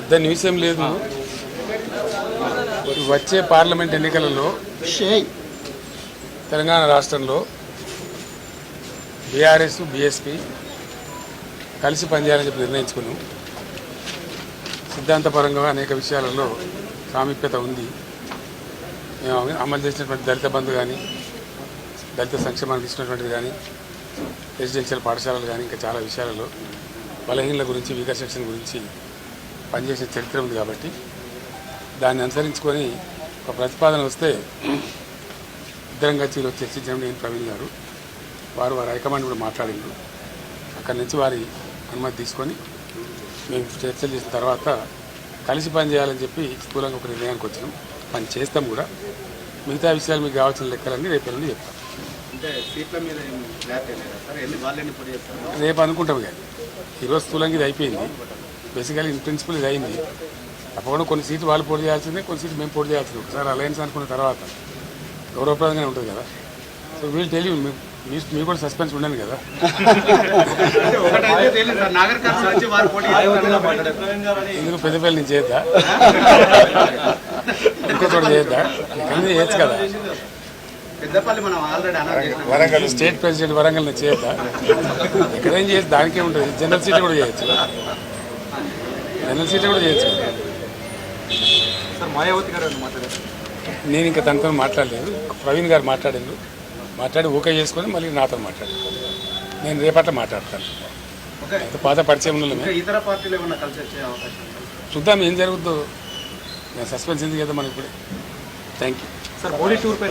పెద్ద న్యూస్ ఏం లేదు. వచ్చే పార్లమెంట్ ఎన్నికలలో తెలంగాణ రాష్ట్రంలో బీఆర్ఎస్ బీఎస్పీ కలిసి పనిచేయాలని చెప్పి నిర్ణయించుకున్నాం. సిద్ధాంతపరంగా అనేక విషయాలలో సామీప్యత ఉంది. మేము అమలు చేసినటువంటి దళిత బంధు కానీ దళిత సంక్షేమానికి ఇచ్చినటువంటిది కానీ రెసిడెన్షియల్ పాఠశాలలు కానీ ఇంకా చాలా విషయాలలో బలహీనల గురించి వీకర్ సెక్షన్ గురించి పనిచేసిన చరిత్ర ఉంది కాబట్టి దాన్ని అనుసరించుకొని ఒక ప్రతిపాదన వస్తే ఇద్దరం కలిసి చర్చించడం నేను ప్రవీణ్ గారు వారు వారి హైకమాండ్ కూడా మాట్లాడిండ్రు. అక్కడి నుంచి వారి అనుమతి తీసుకొని మేము చర్చలు చేసిన తర్వాత కలిసి పని చేయాలని చెప్పి స్థూలంగా ఒక నిర్ణయానికి వచ్చినాం. పని చేస్తాం కూడా. మిగతా విషయాలు మీకు కావాల్సిన లెక్కలన్నీ రేపు చెప్తాం. వాళ్ళు చేస్తారు? రేపు అనుకుంటాం కానీ. ఈరోజు స్థూలంగా ఇది అయిపోయింది. బేసికలీ ఇన్ ప్రిన్సిపల్ ఇది అయింది. తప్పకుండా కొన్ని సీట్లు వాళ్ళు పోటీ చేయాల్సిందే కొన్ని సీట్లు మేము పోటీ చేయాల్సింది. ఒకసారి అలయన్స్ అనుకున్న తర్వాత గౌరవప్రదంగానే ఉంటుంది కదా. సో వీళ్ళు తెలియదు మీకు కూడా సస్పెన్స్ ఉండను కదా. ఎందుకు పెద్దపల్లి నుంచి చేద్దా ఇంకో చోట చేద్దా ఇక్కడ చేయొచ్చు కదా. పెద్దపల్లి మనం ఆల్రెడీ అనౌన్స్ చేసినాం. స్టేట్ ప్రెసిడెంట్ వరంగల్ నుంచి చేయొద్దా? ఎక్కడేం చేయొచ్చు? దానికే ఉంటుంది. జనరల్ సీట్ కూడా చేయొచ్చు. జనరల్ సీట్ కూడా చేయొచ్చు. సార్ మాయావతి గారు మాట్లాడారు? నేను ఇంకా తనతో మాట్లాడలేదు. ప్రవీణ్ గారు మాట్లాడిండు మాట్లాడి ఓకే చేసుకొని మళ్ళీ నాతో మాట్లాడు. నేను రేపట్ల మాట్లాడతాను. పాత పరిచయం ఇతర పార్టీలు ఏమన్నా కలిసి వచ్చే అవకాశం ఉందా? చూద్దాం ఏం జరుగుద్దో. నేను సస్పెన్స్ ఎందుకు కదా మనకి ఇప్పుడే thank you sir Modi tour pi